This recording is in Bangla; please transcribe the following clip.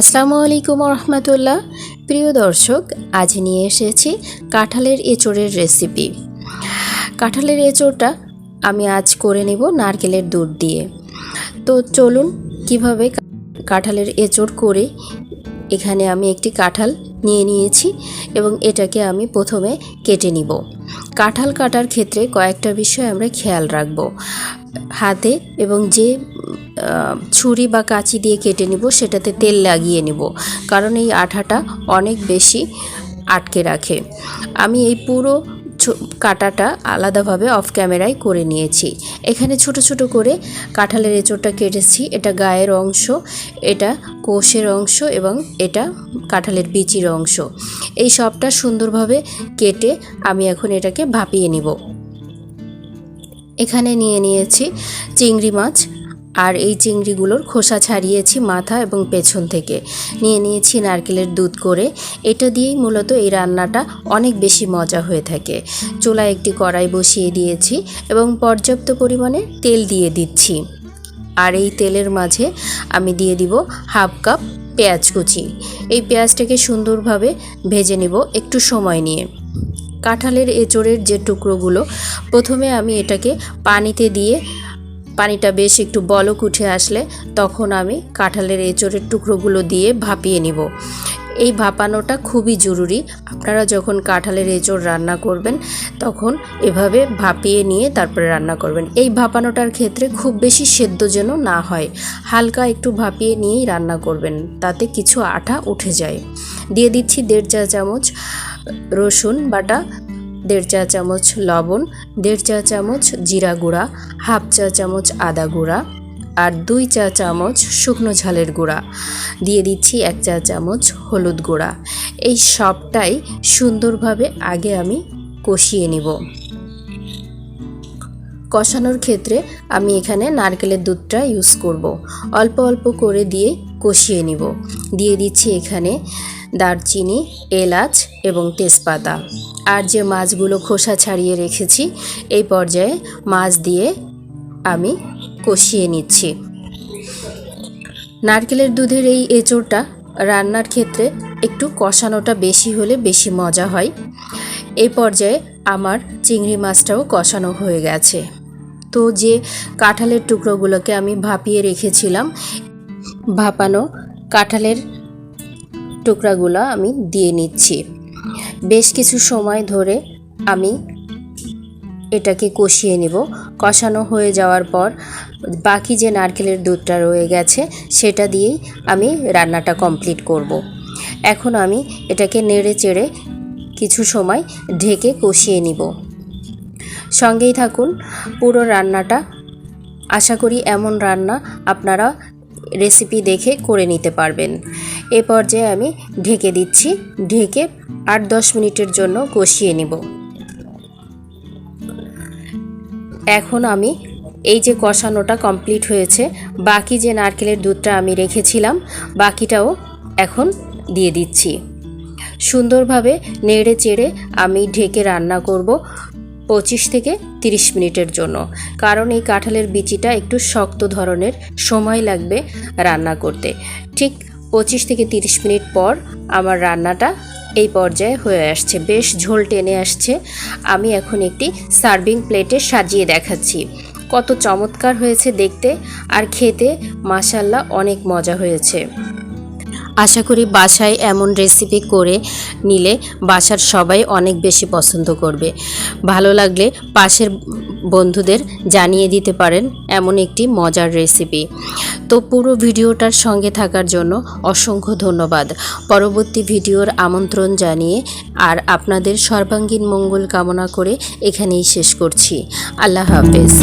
আসসালামু আলাইকুম রহমতুল্লাহ প্রিয় দর্শক, আজ নিয়ে এসেছি কাঁঠালের এঁচোড়ের রেসিপি কাঁঠালের এঁচোড়টা আমি আজ করে নেব নারকেলের দুধ দিয়ে। তো চলুন কীভাবে কাঁঠালের এঁচোড় করে এখানে আমি একটি কাঁঠাল নিয়ে নিয়েছি এবং এটাকে আমি প্রথমে কেটে নিব। কাঁঠাল কাটার ক্ষেত্রে কয়েকটা বিষয় আমরা খেয়াল রাখব। হাতে এবং যে ছুরি বা কাঁচি দিয়ে কেটে নিব, সেটাতে তেল লাগিয়ে নিব। কারণ এই আঠাটা অনেক বেশি আটকে রাখে। আমি এই পুরো কাটাটা আলাদাভাবে অফ ক্যামেরায় করে নিয়েছি। এখানে ছোট ছোট করে কাঁঠালের এঁচোড়টা কেটেছি। এটা গায়ের অংশ, এটা কোষের অংশ এবং এটা কাঁঠালের বিচির অংশ। এই সবটা সুন্দরভাবে কেটে আমি এখন এটাকে ভাপিয়ে নিব। এখানে নিয়ে নিয়েছি চিংড়ি মাছ। আর এই চিংড়িগুলোর খোসা ছাড়িয়েছি মাথা এবং পেছন থেকে। নিয়ে নিয়েছি নারকেলের দুধ করে। এটা দিয়েই মূলত এই রান্নাটা অনেক বেশি মজা হয়ে থাকে। চুলায় একটি কড়াই বসিয়ে দিয়েছি এবং পর্যাপ্ত পরিমাণে তেল দিয়ে দিচ্ছি। আর এই তেলের মাঝে আমি দিয়ে দিব হাফ কাপ পেঁয়াজ কুচি। এই পেঁয়াজটাকে সুন্দরভাবে ভেজে নিব একটু সময় নিয়ে। কাঁঠালের এঁচোড়ের যে টুকরোগুলো, প্রথমে আমি এটাকে পানিতে দিয়ে পানিটা বেশ একটু বলক উঠে আসলে তখন আমি কাঁঠালের এঁচোড়ের টুকরোগুলো দিয়ে ভাপিয়ে নিব। এই ভাপানোটা খুবই জরুরি। আপনারা যখন কাঁঠালের এঁচোড় রান্না করবেন, তখন এভাবে ভাপিয়ে নিয়ে তারপরে রান্না করবেন। এই ভাপানোটার ক্ষেত্রে খুব বেশি সেদ্ধ যেন না হয়। হালকা একটু ভাপিয়ে নিয়েই রান্না করবেন, তাতে কিছু আঠা উঠে যায়। দিয়ে দিচ্ছি দেড় চা চামচ রসুন বাটা দেড় চা চামচ লবণ, দেড় চা চামচ জিরা গুঁড়া, হাফ চা চামচ আদা গুঁড়া আর দুই চা চামচ শুকনো ঝালের গুঁড়া। দিয়ে দিচ্ছি এক চা চামচ হলুদ গুঁড়া। এই সবটাই সুন্দরভাবে আগে আমি কষিয়ে নিব। কষানোর ক্ষেত্রে আমি এখানে নারকেলের দুধটা ইউজ করব। অল্প অল্প করে দিয়ে কষিয়ে নিব। দিয়ে দিচ্ছি এখানে দারচিনি, এলাচ এবং তেজপাতা। আর যে মাছগুলো খোসা ছাড়িয়ে রেখেছি, এই পর্যায়ে মাছ দিয়ে আমি কষিয়ে নিচ্ছি। নারকেলের দুধের এই এঁচোড়টা রান্নার ক্ষেত্রে একটু কষানোটা বেশি হলে বেশি মজা হয়। এই পর্যায়ে আমার চিংড়ি মাছটাও কষানো হয়ে গেছে। তো যে কাঁঠালের টুকরোগুলোকে আমি ভাপিয়ে রেখেছিলাম, ভাপানো কাঁঠালের টুকরাগুলো আমি দিয়ে নিচ্ছি। বেশ কিছু সময় ধরে আমি এটাকে কষিয়ে নিব। কষানো হয়ে যাওয়ার পর বাকি যে নারকেলের দুধটা রয়ে গেছে, সেটা দিয়েই আমি রান্নাটা কমপ্লিট করব। এখন আমি এটাকে নেড়ে চেড়ে কিছু সময় ঢেকে কষিয়ে নিব। সঙ্গেই থাকুন, পুরো রান্নাটা। আশা করি এমন রান্না আপনারা রেসিপি দেখে করে নিতে পারবেন। এ পর্যায়ে আমি ঢেকে দিচ্ছি। ঢেকে আট দশ মিনিটের জন্য কষিয়ে নিব। এখন আমি এই যে কষানোটা কমপ্লিট হয়েছে, বাকি যে নারকেলের দুধটা আমি রেখেছিলাম, বাকিটাও এখন দিয়ে দিচ্ছি। সুন্দরভাবে নেড়ে চেড়ে আমি ঢেকে রান্না করব। পঁচিশ থেকে তিরিশ মিনিটের জন্য, কারণ এই কাঁঠালের বিচিটা একটু শক্ত ধরনের, সময় লাগবে রান্না করতে। ঠিক পঁচিশ থেকে তিরিশ মিনিট পর আমার রান্নাটা এই পর্যায়ে হয়ে আসছে। বেশ ঝোল টেনে আসছে। আমি এখন একটি সার্ভিং প্লেটে সাজিয়ে দেখাচ্ছি। কত চমৎকার হয়েছে দেখতে আর খেতে মাসাল্লাহ অনেক মজা হয়েছে। আশা করি বাসায় এমন রেসিপি করে নিলে বাসার সবাই অনেক বেশি পছন্দ করবে। ভালো লাগলে পাশের বন্ধুদের জানিয়ে দিতে পারেন এমন একটি মজার রেসিপি তো পুরো ভিডিওটার সঙ্গে থাকার জন্য অসংখ্য ধন্যবাদ। পরবর্তী ভিডিওর আমন্ত্রণ জানিয়ে আর আপনাদের সর্বাঙ্গীন মঙ্গল কামনা করে এখানেই শেষ করছি। আল্লাহ হাফেজ।